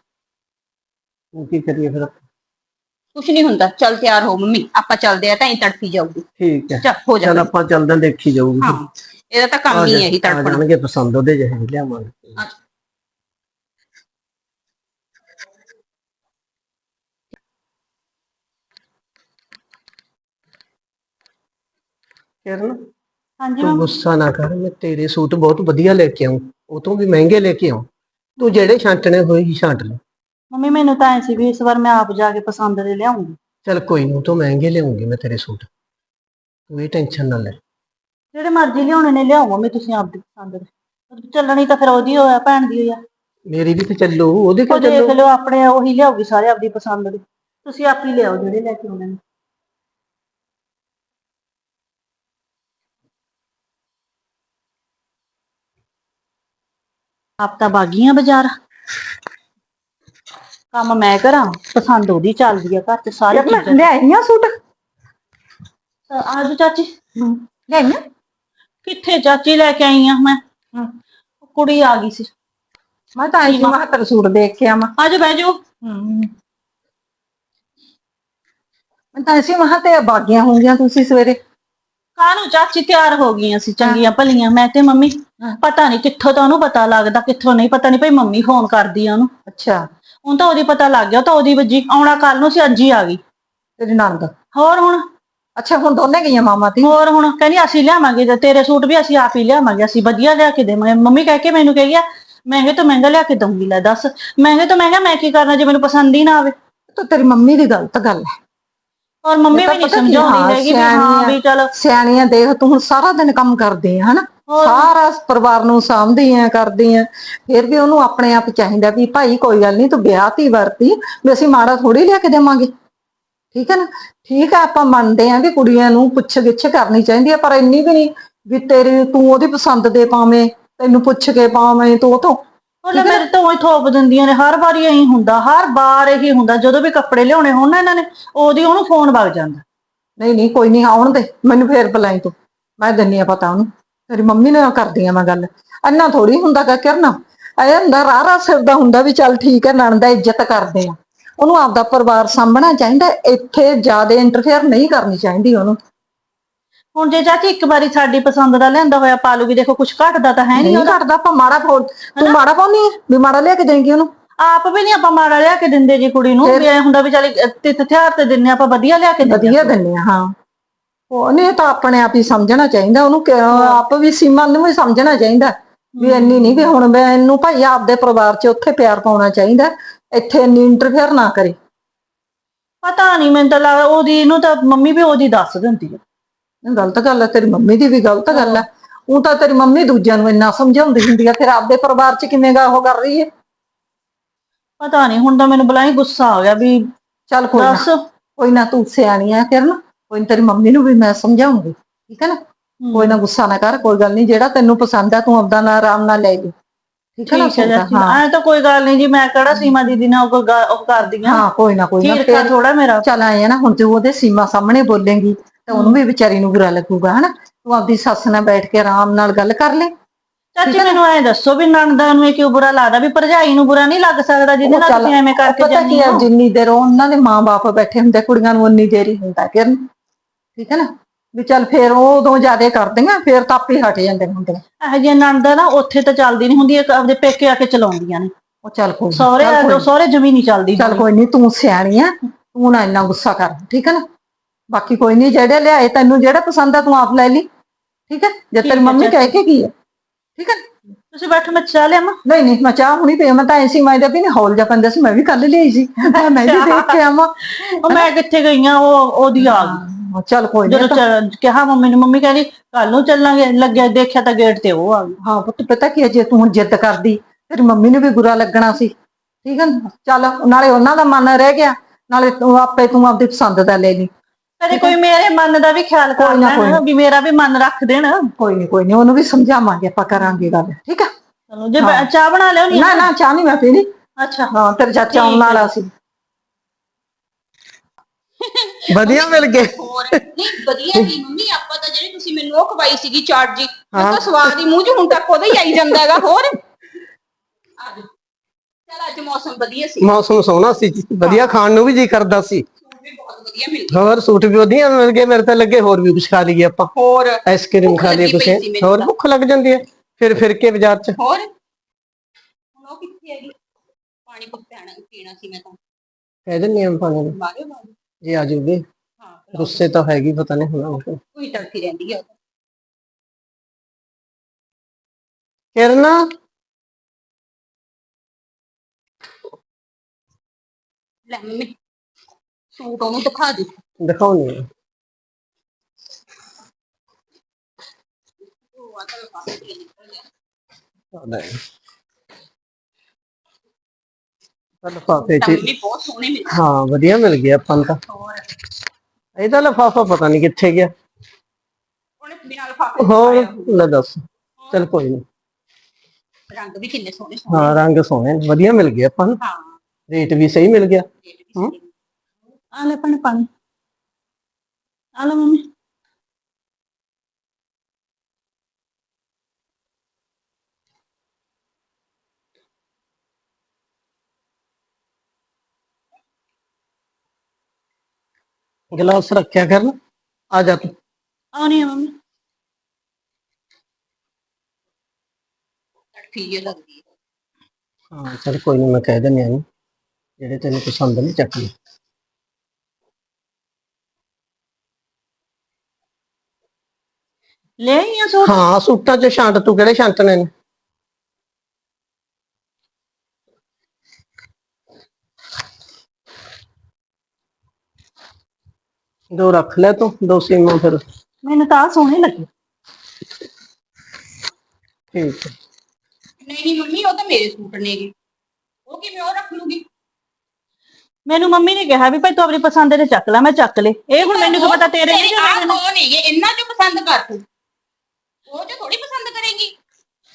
ਹੁਣ ਕੀ ਕਰੀਏ ਫਿਰ ਕੁਛ ਨਹੀਂ ਹੁੰਦਾ ਚੱਲ ਤਿਆਰ ਹੋ ਮੰਮੀ ਆਪਾਂ ਚੱਲਦੇ ਆ ਤਾਂ ਹੀ ਤੜਫੀ ਜਾਊਗੀ। ਠੀਕ ਹੈ। ਚੱਲ ਹੋ ਜਾ ਚਲ ਆਪਾਂ ਚੱਲਦੇ ਦੇਖੀ ਜਾਊਗੀ। ਹਾਂ ਇਹਦਾ ਤਾਂ ਕੰਮ ਹੀ ਹੈ ਹੀ ਆ ਤੜਫਣਾ। ਜਾਣਗੇ ਪਸੰਦ ਉਹਦੇ ਜਿਹੇ ਜਿਹੇ ਲਿਆਵਾਂਗੇ। ਕਿਰਨ ਹਾਂਜੀ ਤੂੰ ਗੁੱਸਾ ਨਾ ਕਰ ਮੈਂ ਤੇਰੇ ਸੂਟ ਬਹੁਤ ਵਧੀਆ ਲੈ ਕੇ ਆਉਂ ਉਹ ਤੋਂ ਵੀ ਮਹਿੰਗੇ ਲੈ ਕੇ ਆਉਂ ਤੂੰ ਜਿਹੜੇ ਛਾਂਟਣੇ ਹੋਏ ਹੀ ਛਾਂਟ ਲੈ। ਮੰਮੀ ਮੈਨੂੰ ਤਾਂ ਐ ਸੀ ਵੀ ਇਸ ਵਾਰ ਮੈਂ ਆਪ ਜਾ ਕੇ ਪਸੰਦ ਦੇ ਲਿਆਉਂਗੀ। ਚਲ ਕੋਈ ਨਹੀਂ ਤੂੰ ਮਹਿੰਗੇ ਲਿਆਉਂਗੀ ਮੈਂ ਤੇਰੇ ਸੂਟ। ਤੂੰ ਇਹ ਟੈਨਸ਼ਨ ਨਾ ਲੈ। ਜਿਹੜੇ ਮਰਜ਼ੀ ਲਿਆਉਣੇ ਨੇ ਲਿਆਓ ਮੰਮੀ ਤੁਸੀਂ ਆਪਦੀ ਪਸੰਦ ਦੇ। ਚੱਲਣੀ ਤਾਂ ਫਿਰ ਉਹਦੀ ਹੋਇਆ ਭੈਣ ਦੀ ਹੋਇਆ। ਮੇਰੀ ਵੀ ਤੇ ਚੱਲੂ ਉਹਦੇ ਉਹ ਕੋਲ ਦੇਖ ਚੱਲੂ? ਲਿਓ ਆਪਣੇ ਉਹੀ ਲਿਆਉਗੀ ਸਾਰੇ ਆਪਦੀ ਪਸੰਦ ਦੇ। ਤੁਸੀਂ ਆਪ ਹੀ ਲਿਆਓ ਜਿਹੜੇ ਲੈ ਕੇ ਆਉਣੇ ਨੇ। ਆਪ ਤਾਂ ਬਾਗੀਆਂ ਬਾਜ਼ਾਰ। ਕੰਮ ਮੈਂ ਕਰਾਂ ਪਸੰਦ ਉਹਦੀ ਚੱਲਦੀ ਆ ਘਰ ਚ ਸਾਰੇ ਚੀਜ਼ਾਂ। ਲਿਆਈਆਂ ਸੂਟ। ਆਜੋ ਚਾਚੀ। ਲਿਆਈਆਂ ਕਿੱਥੇ ਚਾਚੀ ਲੈ ਕੇ ਆਈ ਆ ਮੈਂ? ਉਹ ਕੁੜੀ ਆ ਗਈ ਸੀ। ਮੈਂ ਤਾਂ ਆਈ ਮੈਂ ਤੇਰਾ ਸੂਟ ਦੇਖ ਕੇ ਆਵਾਂ। ਆਜੋ ਬਹਿ ਜਾਓ। ਮੈਂ ਤਾਂ ਐਸੀ ਮਹਾ ਤੇ ਬਾਗੀਆਂ ਹੋਣਗੀਆਂ ਤੁਸੀਂ ਸਵੇਰੇ। ਕਾਹਨੂੰ ਚਾਚੀ ਤਿਆਰ ਹੋ ਗਈਆਂ ਸੀ ਚੰਗੀਆਂ ਭਲੀਆਂ? ਮੈਂ ਤੇ ਮੰਮੀ ਹਾਂ। ਪਤਾ ਨਹੀਂ ਕਿੱਥੋਂ ਤਾਂ ਉਹਨੂੰ ਪਤਾ ਲੱਗਦਾ ਕਿੱਥੋਂ ਨਹੀਂ ਪਤਾ ਨਹੀਂ ਭਈ ਮੰਮੀ ਫੋਨ ਕਰਦੀ ਆ ਉਹਨੂੰ। ਅੱਛਾ। ਹੁਣ ਤਾਂ ਉਹਦੀ ਪਤਾ ਲੱਗ ਗਿਆ ਉਹ ਤਾਂ ਉਹਦੀ ਵੱਜੀ ਆਉਣਾ ਕੱਲ ਨੂੰ ਸੀ ਅੱਜ ਹੀ ਆ ਗਈ। ਤੇਰੀ ਨਣਦ ਹੋਰ ਹੁਣ? ਅੱਛਾ ਹੁਣ ਦੋਨੇ ਗਈਆਂ ਮਾਮਾ ਤੇ? ਹੋਰ ਹੁਣ? ਕਹਿੰਦੀ ਅਸੀਂ ਲਿਆਵਾਂਗੇ ਤੇ ਤੇਰੇ ਸੂਟ ਵੀ ਅਸੀਂ ਆਪ ਹੀ ਲਿਆਵਾਂਗੇ ਅਸੀਂ ਵਧੀਆ ਲਿਆ ਕੇ ਦੇਵਾਂਗੇ। ਮੰਮੀ ਕਹਿ ਕੇ ਮੈਨੂੰ ਕਹੀ ਆ ਮਹਿੰਗੇ ਤੋਂ ਮਹਿੰਗਾ ਲਿਆ ਕੇ ਦਊਂਗੀ ਲੈ ਦੱਸ। ਮਹਿੰਗੇ ਤੋਂ ਮਹਿੰਗਾ ਮੈਂ ਕੀ ਕਰਨਾ ਜੇ ਮੈਨੂੰ ਪਸੰਦ ਹੀ ਨਾ ਆਵੇ? ਤਾਂ ਤੇਰੀ ਮੰਮੀ ਦੀ ਗਲਤ ਗੱਲ ਹੈ। ਔਰ ਮੰਮੀ ਵੀ ਨਹੀਂ ਸਮਝਾਉਂਦੀ ਹੈਗੀ ਵੀ ਹਾਂ। ਵੀ ਚਲ ਸਿਆਣੀਆਂ ਦੇਖ ਤੂੰ ਹੁਣ ਸਾਰਾ ਦਿਨ ਕੰਮ ਕਰਦੀ ਹੈ ਹਨਾ। ਸਾਰਾ ਪਰਿਵਾਰ ਨੂੰ ਸਾਂਭਦੀ ਆ ਕਰਦੀ ਆ। ਫਿਰ ਵੀ ਉਹਨੂੰ ਆਪਣੇ ਆਪ ਚਾਹੀਦਾ ਵੀ ਭਾਈ ਕੋਈ ਗੱਲ ਨਹੀਂ ਤੂੰ ਵਿਆਹ ਤੀ ਵਰਤੀ ਵੀ ਅਸੀਂ ਮਾੜਾ ਥੋੜੀ ਲਿਆ ਕੇ ਦੇਵਾਂਗੇ। ਠੀਕ ਹੈ ਨਾ? ਠੀਕ ਆ ਆਪਾਂ ਮੰਨਦੇ ਆ ਵੀ ਕੁੜੀਆਂ ਨੂੰ ਪੁੱਛ ਗਿੱਛ ਕਰਨੀ ਚਾਹੀਦੀ ਆ ਪਰ ਇੰਨੀ ਵੀ ਨਹੀਂ ਵੀ ਤੇਰੀ ਤੂੰ ਉਹਦੀ ਪਸੰਦ ਦੇ ਪਾਵੇਂ ਤੈਨੂੰ ਪੁੱਛ ਕੇ ਪਾਵੇਂ ਤੂੰ ਤੋਂ। ਉਹਨੇ ਮੇਰੇ ਤੋਂ ਹੀ ਥੋਪ ਦਿੰਦੀਆਂ ਨੇ ਹਰ ਵਾਰੀ ਇਹੀ ਹੁੰਦਾ ਹਰ ਵਾਰ ਇਹੀ ਹੁੰਦਾ ਜਦੋਂ ਵੀ ਕੱਪੜੇ ਲਿਆਉਣੇ ਹੋਣ ਨਾ ਇਹਨਾਂ ਨੇ ਉਹਦੀ ਉਹਨੂੰ ਫੋਨ ਵਗ ਜਾਂਦਾ। ਨਹੀਂ ਨਹੀਂ ਕੋਈ ਨਹੀਂ ਆਉਣ ਦੇ ਮੈਨੂੰ ਫੇਰ ਬੁਲਾਈ ਤੂੰ ਮੈਂ ਦਿੰਨੀ ਆ ਪਤਾ ਉਹਨੂੰ। ਤੇਰੀ ਮੰਮੀ ਨਾਲ ਕਰਦੀ ਆ ਮੈਂ ਗੱਲ। ਅੰਨਾ ਥੋੜੀ ਹੁੰਦਾ ਕਾ ਕਰਨਾ। ਇਹ ਹੁੰਦਾ ਰਾਰਾ ਸਿਰ ਦਾ ਹੁੰਦਾ ਵੀ ਚੱਲ ਠੀਕ ਹੈ ਨਣਦ ਦਾ ਇੱਜ਼ਤ ਕਰਦੇ ਆ। ਉਹਨੂੰ ਆਪਦਾ ਪਰਿਵਾਰ ਸਾਂਭਣਾ ਚਾਹੀਦਾ ਇੱਥੇ ਜ਼ਿਆਦਾ ਇੰਟਰਫੇਅਰ ਨਹੀਂ ਕਰਨੀ ਚਾਹੀਦੀ ਉਹਨੂੰ। ਹੁਣ ਜੇ ਚਾਚੀ ਇੱਕ ਵਾਰੀ ਸਾਡੀ ਪਸੰਦ ਦਾ ਲਿਆਂਦਾ ਹੋਇਆ ਪਾ ਲੂਗੀ ਦੇਖੋ ਕੁਝ ਘਟਦਾ ਤਾਂ ਹੈ ਨਹੀਂ ਨਹੀਂ ਉਹਦਾ। ਘਟਦਾ ਆਪਾਂ ਮਾੜਾ ਪਾਉ ਤੂੰ ਮਾੜਾ ਪਾਉਣੀ ਹੈ ਵੀ ਮਾੜਾ ਲਿਆ ਕੇ ਦੇਂਗੀ ਉਹਨੂੰ? ਆਪ ਵੀ ਨਹੀਂ ਆਪਾਂ ਮਾੜਾ ਲਿਆ ਕੇ ਦਿੰਦੇ ਜੀ ਕੁੜੀ ਨੂੰ ਵੀ ਐ ਹੁੰਦਾ ਵੀ ਚੱਲ ਤਿੱਥ ਤਿਉਹਾਰ ਤੇ ਦਿੰਨੇ ਆਪਾਂ ਵਧੀਆ ਲਿਆ ਕੇ ਦਿੰਦੇ ਵਧੀਆ ਦਿੰਦੇ ਆ ਹਾਂ। ਉਹਨੇ ਤਾਂ ਆਪਣੇ ਆਪ ਹੀ ਸਮਝਣਾ ਚਾਹੀਦਾ ਉਹਨੂੰ ਕਿ- ਆਪ ਵੀ ਸੀਮਾ ਨੂੰ ਵੀ ਸਮਝਣਾ ਚਾਹੀਦਾ ਵੀ ਇੰਨੀ ਨਹੀਂ ਵੀ ਹੁਣ ਮੈਂ ਇਹਨੂੰ ਭਾਈ ਆਪਦੇ ਪਰਿਵਾਰ 'ਚ ਉੱਥੇ ਪਿਆਰ ਪਾਉਣਾ ਚਾਹੀਦਾ ਇੱਥੇ ਇੰਨੀ ਇੰਟਰਫੇਅਰ ਨਾ ਕਰੇ। ਪਤਾ ਨਹੀਂ ਮੈਨੂੰ ਤਾਂ ਲੱਗਦਾ ਉਹਦੀ ਇਹਨੂੰ ਤਾਂ ਮੰਮੀ ਵੀ ਉਹਦੀ ਦੱਸ ਦਿੰਦੀ ਹੈ ਗਲਤ ਗੱਲ ਹੈ ਤੇਰੀ ਮੰਮੀ ਦੀ ਵੀ ਗਲਤ ਗੱਲ ਹੈ। ਉਹ ਤਾਂ ਤੇਰੀ ਮੰਮੀ ਦੂਜਿਆਂ ਨੂੰ ਇੰਨਾ ਸਮਝਾਉਂਦੀ ਹੁੰਦੀ ਆ ਫਿਰ ਆਪਦੇ ਪਰਿਵਾਰ 'ਚ ਕਿਵੇਂ ਗਾ ਉਹ ਕਰ ਰਹੀ ਹੈ? ਪਤਾ ਨਹੀਂ ਹੁਣ ਤਾਂ ਮੈਨੂੰ ਬਲਾਈ ਗੁੱਸਾ ਆ ਗਿਆ ਵੀ ਚੱਲ ਕੋਈ ਨਾ ਦੱਸ। ਕੋਈ ਨਾ ਤੂੰ ਸਿਆਣੀ ਆ ਕਿਰਨ। ਕੋਈ ਨਾ ਤੇਰੀ ਮੰਮੀ ਨੂੰ ਵੀ ਮੈਂ ਸਮਝਾਉਂਗੀ ਠੀਕ ਹੈ ਨਾ? ਕੋਈ ਨਾ ਗੁੱਸਾ ਨਾ ਕਰ ਕੋਈ ਗੱਲ ਨਹੀਂ ਜਿਹੜਾ ਤੈਨੂੰ ਪਸੰਦ ਆ ਤੂੰ ਆਪਦਾ ਨਾਲ ਆਰਾਮ ਨਾਲ ਲੈ ਲਈ। ਠੀਕ ਹੈ ਨਾ ਹੈ ਹਾਂ। ਐ ਤਾਂ ਕੋਈ ਗੱਲ ਨਹੀਂ ਜੀ ਮੈਂ ਕਿਹੜਾ ਸੀਮਾ ਦੀਦੀ ਨਾਲ ਉਹ ਉਹ ਕਰਦੀ ਆ ਹਾਂ ਕੋਈ ਨਾ ਕੋਈ ਨਾ ਫਿਰ ਥੋੜਾ ਮੇਰਾ। ਚੱਲ ਆਏ ਆ ਨਾ ਹੁਣ ਤੂੰ ਉਹਦੇ ਸੀਮਾ ਸਾਹਮਣੇ ਬੋਲੇਂਗੀ ਤਾਂ ਉਹਨੂੰ ਵੀ ਵਿਚਾਰੀ ਨੂੰ ਬੁਰਾ ਲੱਗੂਗਾ ਹਨਾ? ਤੂੰ ਆਪਦੀ ਸੱਸ ਨਾਲ ਬੈਠ ਕੇ ਆਰਾਮ ਨਾਲ ਗੱਲ ਕਰ ਲੈ। ਚਾਚੀ ਮੈਨੂੰ ਐ ਦੱਸੋ ਵੀ ਨਣਦਾਂ ਨੂੰ ਇਹ ਕਿਉਂ ਬੁਰਾ ਲੱਗਦਾ? ਵੀ ਭਰਜਾਈ ਨੂੰ ਬੁਰਾ ਨਹੀਂ ਲੱਗ ਸਕਦਾ ਜਿਹਦੇ ਨਾਲ ਤੁਸੀਂ ਐਵੇਂ ਕਰਕੇ ਪਤਾ ਜਾਂਦੀ ਕੀ ਆ ਹੋ? ਜਿੰਨੀ ਦੇਰ ਉਹਨਾਂ ਦੇ ਮਾਂ-ਬਾਪ ਬੈਠੇ ਹੁੰਦੇ ਕੁੜੀਆਂ ਨੂੰ ਉਨੀ ਦੇਰ ਹੀ ਹੁੰਦਾ ਕਿਰਨ। ਠੀਕ ਹੈ ਨਾ? ਵੀ ਚੱਲ ਫੇਰ ਉਹ ਉਦੋਂ ਜ਼ਿਆਦੇ ਕਰਦੀਆਂ ਫੇਰ ਤਾਂ ਆਪੇ ਹਟ ਜਾਂਦੇ ਹੁੰਦੇ ਇਹ ਜਿਹੇ ਨਣਦਾਂ ਨਾ ਉੱਥੇ ਤਾਂ ਚੱਲਦੀ ਨਹੀਂ ਹੁੰਦੀ ਇਹ ਆਪਦੇ ਪੇਕੇ ਆ ਕੇ ਚਲਾਉਂਦੀਆਂ ਨੇ। ਉਹ ਚੱਲ ਕੋਈ ਨੀ, ਸਹੁਰੇ ਚੱਲ ਆ ਕੋਈ ਕੇ ਸਹੁਰੇ ਜਮੀ ਨਹੀਂ ਚੱਲਦੀ ਚੱਲ ਕੋਈ ਨਹੀਂ ਤੂੰ ਸਿਆਣੀ ਆ ਤੂੰ ਨਾ ਇੰਨਾ ਗੁੱਸਾ ਕਰ ਠੀਕ ਹੈ ਨਾ? ਬਾਕੀ ਕੋਈ ਨਹੀਂ ਜਿਹੜੇ ਲਿਆਏ ਤੈਨੂੰ ਜਿਹੜਾ ਪਸੰਦ ਆ ਤੂੰ ਆਪ ਲੈ ਲਈ ਠੀਕ ਹੈ? ਜੇ ਤੇਰੀ ਮੰਮੀ। ਕਹਿ ਕੇ ਗਈ ਹੈ ਠੀਕ ਹੈ? ਤੁਸੀਂ ਬੈਠੋ ਮੈਂ ਚਾਹ ਲਿਆਵਾਂ। ਨਹੀਂ ਨਹੀਂ ਮੈਂ ਚਾਹ ਹੁਣੀ ਪਈ ਆ, ਮੈਂ ਤਾਂ ਐਸੀ ਮੈਂ ਤਾਂ ਵੀ ਨਹੀਂ ਹੌਲ ਜਾ ਪੈਂਦਾ ਸੀ ਮੈਂ ਵੀ ਕੱਲ ਲਈ ਸੀ। ਮੈਂ ਵੀ ਦੇਖ ਕੇ ਆਵਾਂ। ਉਹ ਮੈਂ ਕਿੱਥੇ ਗਈ ਆ ਉਹ ਉਹਦੀ ਆ ਗਈ। ਚੱਲ ਕੋਈ ਜਦੋਂ ਨਹੀਂ ਚ- ਕਿਹਾ ਮੰਮੀ ਨੂੰ ਮੰਮੀ ਕਹਿੰਦੀ ਕੱਲ ਨੂੰ ਚੱਲਾਂਗੇ ਲੱਗਿਆ ਦੇਖਿਆ ਤਾਂ ਗੇਟ ਤੇ ਉਹ ਆ ਗਈ। ਹਾਂ ਪੁੱਤ ਪਤਾ ਕੀ ਹੈ, ਜੇ ਤੂੰ ਹੁਣ ਜਿੱਦ ਕਰਦੀ ਤੇਰੀ ਮੰਮੀ ਨੂੰ ਵੀ ਬੁਰਾ ਲੱਗਣਾ ਸੀ। ਠੀਕ ਹੈ ਨਾ? ਚੱਲ ਨਾਲੇ ਉਹਨਾਂ ਦਾ ਮਨ ਰਹਿ ਗਿਆ ਨਾਲੇ ਤੂੰ ਆਪੇ ਤੂੰ ਆਪਦੀ ਪਸੰਦ ਦਾ ਲੈ ਲਈ। ਕਦੇ ਕੋਈ ਮੇਰੇ ਮਨ ਦਾ ਵੀ ਖਿਆਲ ਕਰ ਕੋਈ ਨਾ, ਕੋਈ ਲੈਣ ਵੀ ਮੇਰਾ ਵੀ ਮਨ ਰੱਖ ਦੇਣ। ਕੋਈ ਨਹੀਂ ਕੋਈ ਨਹੀਂ ਉਹਨੂੰ ਵੀ ਸਮਝਾਵਾਂਗੇ ਆਪਾਂ ਕਰਾਂਗੇ ਗੱਲ ਠੀਕ ਹੈ ਚਲੋ ਜੇ ਮੈਂ ਚਾਹ ਬਣਾ ਲਿਓ ਨਹੀਂ ਨਾ ਨਾ ਚਾਹ ਨਹੀਂ ਮੈਂ ਪੀਣੀ। ਅੱਛਾ। ਹਾਂ ਤੇਰੇ ਚਾਚਾ ਆਉਣ। ਵਾਲਾ ਸੀ। ਵਧੀਆ ਮਿਲ ਗਏ। ਹੋਰ ਨਹੀਂ ਵਧੀਆ ਜੀ ਮੰਮੀ ਆਪਾਂ ਤਾਂ ਜਿਹੜੀ ਤੁਸੀਂ ਮੈਨੂੰ ਉਹ ਖਵਾਈ ਸੀਗੀ ਚਾਟ ਜੀ ਮੈਂ ਤਾਂ ਸਵਾਦ ਹੀ ਮੂੰਹ 'ਚ ਹੁਣ ਤੱਕ ਉਹਦਾ ਹੀ ਆਈ ਜਾਂਦਾ ਹੈਗਾ ਹੋਰ। ਆ ਜਾਓ। ਚੱਲ ਅੱਜ ਮੌਸਮ ਵਧੀਆ ਸੀ। ਮੌਸਮ ਸੋਹਣਾ ਸੀ ਜੀ, ਵਧੀਆ ਖਾਣ ਨੂੰ ਵੀ ਜੀ ਕਰਦਾ ਸੀ। ਸੂਟ ਵੀ ਬਹੁਤ ਵਧੀਆ ਮਿਲ ਗਏ। ਹੋਰ ਸੂਟ ਵੀ ਵਧੀਆ ਮਿਲ ਗਏ ਮੇਰੇ ਤਾਂ ਲੱਗੇ ਹੋਰ ਵੀ ਕੁਝ ਖਾ ਲਈਏ ਆਪਾਂ। ਹੋਰ ਆਈਸਕ੍ਰੀਮ ਭੁੱਖ ਖਾ ਲੱਗੀ ਕੁਛ। ਪਈ ਸੀ ਮੈਨੂੰ ਹੋਰ ਤਾਂ। ਭੁੱਖ ਲੱਗ ਜਾਂਦੀ ਹੈ। ਫਿਰ ਫਿਰ ਕੇ ਬਾਜ਼ਾਰ ਚ। ਹੋਰ ਹੁਣ ਉਹ ਕਿੱਥੇ ਹੈਗੀ? ਪਾਣੀ ਪੁੱਤ ਪੈਣਾ ਪੀਣਾ ਸੀ ਮੈਂ ਤਾਂ। ਕਹਿ ਦਿੰਨੀ ਆ ਪਾਣੀ ਨੂੰ। ਬਾਗੇ ਬਾਗੇ ਜੇ ਆ ਜੂਗੇ ਹਾਂ ਗੁੱਸੇ ਤਾਂ ਹੈਗੀ ਪਤਾ ਨਹੀਂ ਹੁਣ ਕੋਈ ਤੜਫੀ ਰਹਿੰਦੀ ਹੈ ਉਹ ਤਾਂ। ਕਿਰਨਾ ਲੈ ਮੰਮੀ ਸੂਟ ਉਹਨੂੰ ਦਿਖਾ ਦੇ ਦਿਖਾਉਣੀ ਆ ਉਹ ਆ ਤਾਂ ਲਿਫਾਫੇ 'ਚ ਹੀ ਨਿਕਲ ਗਿਆ ਲੈ ਲਫਾਫੇ ਚ ਮੰਮੀ ਬਹੁਤ ਸੋਹਣੇ ਮਿਲ ਹਾਂ ਵਧੀਆ ਮਿਲ ਗਿਆ ਆਪਾਂ ਨੂੰ ਤਾਂ। ਹੋਰ? ਇਹਦਾ ਲਫਾਫਾ ਪਤਾ ਨਹੀਂ ਕਿੱਥੇ ਗਿਆ। ਉਹਨੇ ਬਿਨਾਂ ਲਿਫਾਫੇ ਤੋਂ ਹੋਰ। ਲੈ ਦੱਸ। ਚਲ ਕੋਈ ਨਹੀਂ ਰੰਗ ਵੀ ਕਿੰਨੇ ਸੋਹਣੇ ਸੋਹਣੇ ਹਾਂ ਰੰਗ ਸੋਹਣੇ ਵਧੀਆ ਮਿਲ ਗਿਆ ਆਪਾਂ ਨੂੰ। ਹਾਂ। ਰੇਟ ਵੀ ਸਹੀ ਮਿਲ ਗਿਆ। ਵੀ। ਆ ਲੈ ਪਾਣੀ ਪਾਣੀ। ਆ ਲੈ ਮੰਮੀ। ਗਲਾਸ ਰੱਖਿਆ ਕਰਨ। ਆ ਜਾ ਤੂੰ। ਆਉਣੀ ਆ ਮੰਮੀ। ਠੀਕ ਹੀ ਲੱਗਦੀ ਹੈ ਹਾਂ ਚਲ ਕੋਈ ਨਹੀਂ ਮੈਂ ਕਹਿ ਦਿੰਦੀ ਆ ਜਿਹੜੇ ਤੈਨੂੰ ਪਸੰਦ ਨਹੀਂ ਚੱਕ ਲਈ ਲੈ ਆਈਆਂ ਸੂਟ? ਹਾਂ ਸੂਟਾਂ 'ਚ ਛਾਂਟ ਤੂੰ ਕਿਹੜੇ ਛਾਂਟਣੇ ਨੇ? ਦੋ ਰੱਖ ਲੈ ਤੂੰ ਦੋ ਸੀਮਾਂ ਫਿਰ। ਮੈਨੂੰ ਤਾਂ ਆਹ ਸੋਹਣੇ ਲੱਗੇ। ਠੀਕ ਹੈ। ਨਹੀਂ ਨਹੀਂ ਮੰਮੀ ਉਹ ਤਾਂ ਮੇਰੇ ਸੂਟ ਨੇਗੇ। ਉਹ ਕਿਵੇਂ ਉਹ ਰੱਖ ਲੂਗੀ? ਮੈਨੂੰ ਮੰਮੀ ਨੇ ਕਿਹਾ ਵੀ ਭਾਈ ਤੂੰ ਆਪਣੀ ਪਸੰਦ ਦੇ ਚੱਕ ਲੈ ਮੈਂ ਚੱਕ ਲਏ ਇਹ ਹੁਣ ਮੈਨੂੰ ਕੀ ਪਤਾ ਤੇਰੇ ਨਹੀਂ ਆ ਕੌਣ ਨੇਗੇ ਇਹਨਾਂ ਚੋਂ ਪਸੰਦ ਕਰ ਤੂੰ। ਉਹ ਜੋ ਥੋੜੀ ਪਸੰਦ ਕਰੇਗੀ।